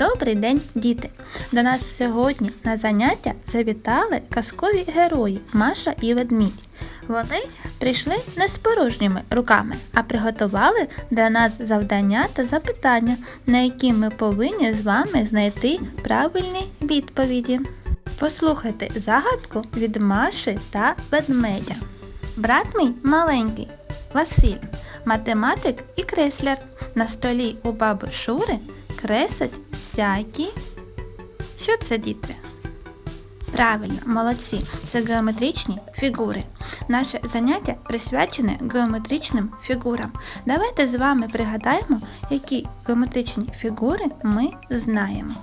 Добрий день, діти! До нас сьогодні на заняття завітали казкові герої Маша і Ведмідь. Вони прийшли не з порожніми руками, а приготували для нас завдання та запитання, на які ми повинні з вами знайти правильні відповіді. Послухайте загадку від Маші та ведмедя. Брат мій маленький, Василь, математик і кресляр. На столі у баби Шури креслять всякі. Що це діти? Правильно, молодці. Це геометричні фігури. Наше заняття присвячене геометричним фігурам. Давайте з вами пригадаємо, які геометричні фігури ми знаємо.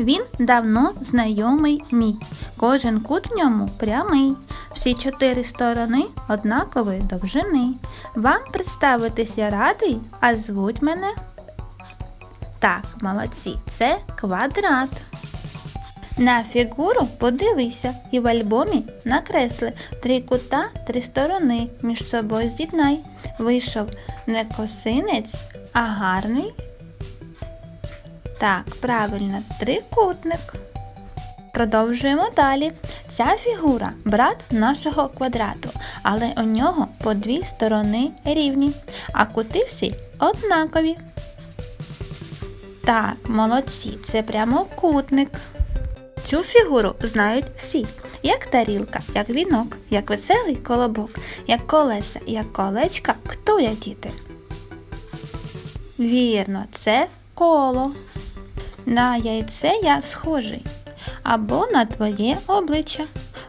Він давно знайомий мій. Кожен кут в ньому прямий. Всі чотири сторони однакової довжини. Вам представитися радий, а звуть мене. Так, молодці, це квадрат. На фігуру подивися і в альбомі накресли три кута, три сторони між собою з'єднай. Вийшов не косинець, а гарний. Так, правильно, трикутник. Продовжуємо далі. Ця фігура брат нашого квадрату, але у нього по дві сторони рівні, а кути всі однакові. Так, молодці, це прямокутник. Цю фігуру знають всі. Як тарілка, як вінок, як веселий колобок, як колеса, як колечка. Хто я діти? Вірно, це коло. На яйце я схожий. Або на твоє обличчя.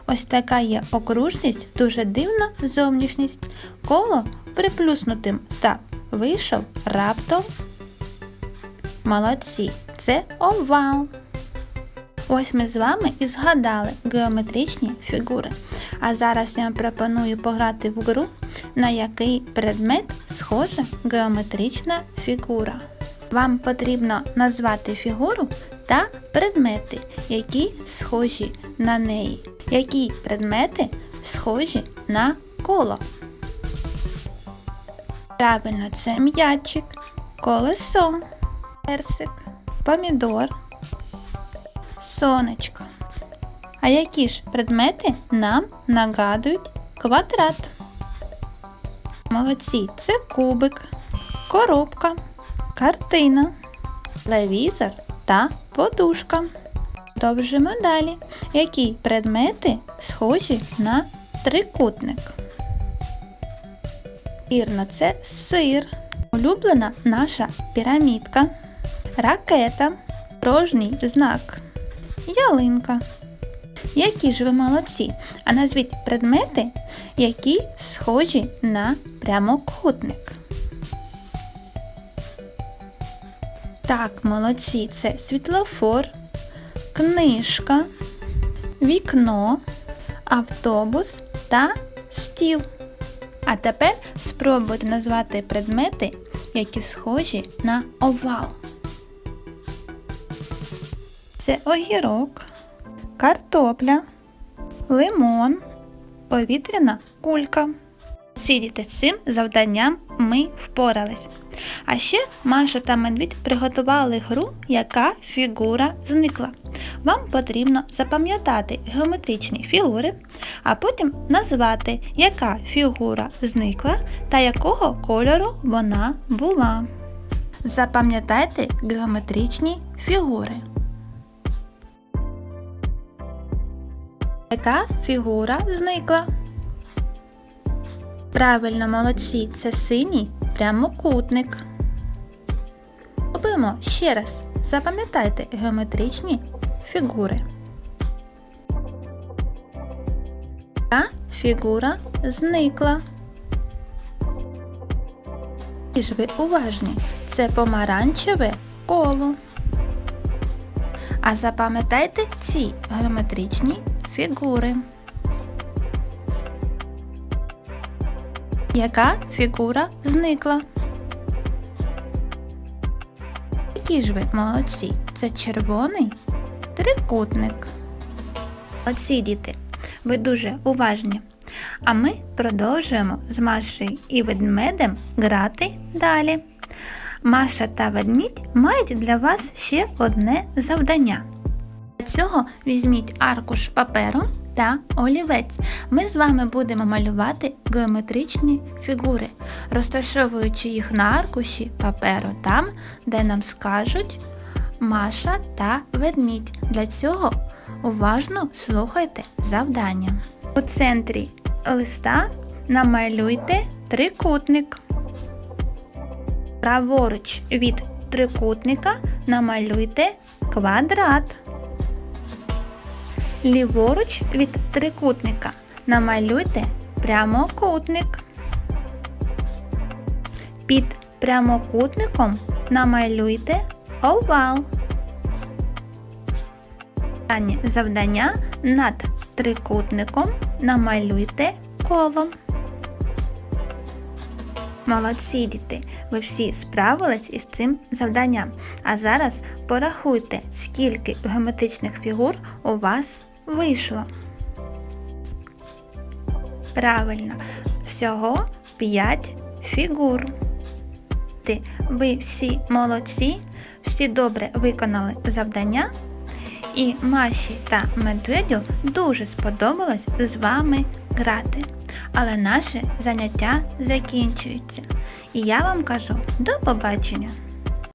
Ось така є окружність, дуже дивна зовнішність. Коло приплюснутим став. Вийшов раптом. Молодці, це овал. Ось ми з вами і згадали геометричні фігури. А зараз я вам пропоную пограти в гру, на який предмет схожа геометрична фігура. Вам потрібно назвати фігуру та предмети, які схожі на неї. Які предмети схожі на коло. Правильно, це м'ячик, колесо, персик, помідор, сонечко. А які ж предмети нам нагадують квадрат? Молодці, це кубик, коробка, картина, телевізор та подушка. Продовжимо далі. Які предмети схожі на трикутник? Вірно, це сир, улюблена наша пірамідка, ракета, порожній знак, ялинка. Які ж ви молодці? А назвіть предмети, які схожі на прямокутник. Так, молодці, це світлофор, книжка, вікно, автобус та стіл. А тепер спробуйте назвати предмети, які схожі на овал. Це огірок, картопля, лимон, повітряна кулька. Сидіти з цим завданням ми впорались. А ще Маша та Медвідь приготували гру, яка фігура зникла. Вам потрібно запам'ятати геометричні фігури, а потім назвати, яка фігура зникла та якого кольору вона була. Запам'ятайте геометричні фігури. Яка фігура зникла? Правильно, молодці, це синій прямокутник. Робимо ще раз. Запам'ятайте геометричні фігури. Та фігура зникла. І ж ви уважні, це помаранчеве коло. А запам'ятайте ці геометричні фігури. Яка фігура зникла? Які ж ви молодці? Це червоний трикутник. Оці діти, ви дуже уважні. А ми продовжуємо з Машею і ведмедем грати далі. Маша та ведмідь мають для вас ще одне завдання. Цього візьміть аркуш паперу та олівець. Ми з вами будемо малювати геометричні фігури, розташовуючи їх на аркуші паперу там, де нам скажуть Маша та ведмідь. Для цього уважно слухайте завдання. У центрі листа намалюйте трикутник. Праворуч від трикутника намалюйте квадрат. Ліворуч від трикутника намалюйте прямокутник. Під прямокутником намалюйте овал. Останнє завдання над трикутником намалюйте коло. Молодці діти, ви всі справились із цим завданням. А зараз порахуйте, скільки геометричних фігур у вас вийшло. Правильно, всього 5 фігур. Ти- Ви всі молодці, всі добре виконали завдання. І Маші та Медведю дуже сподобалось з вами грати. Але наше заняття закінчується. І я вам кажу до побачення!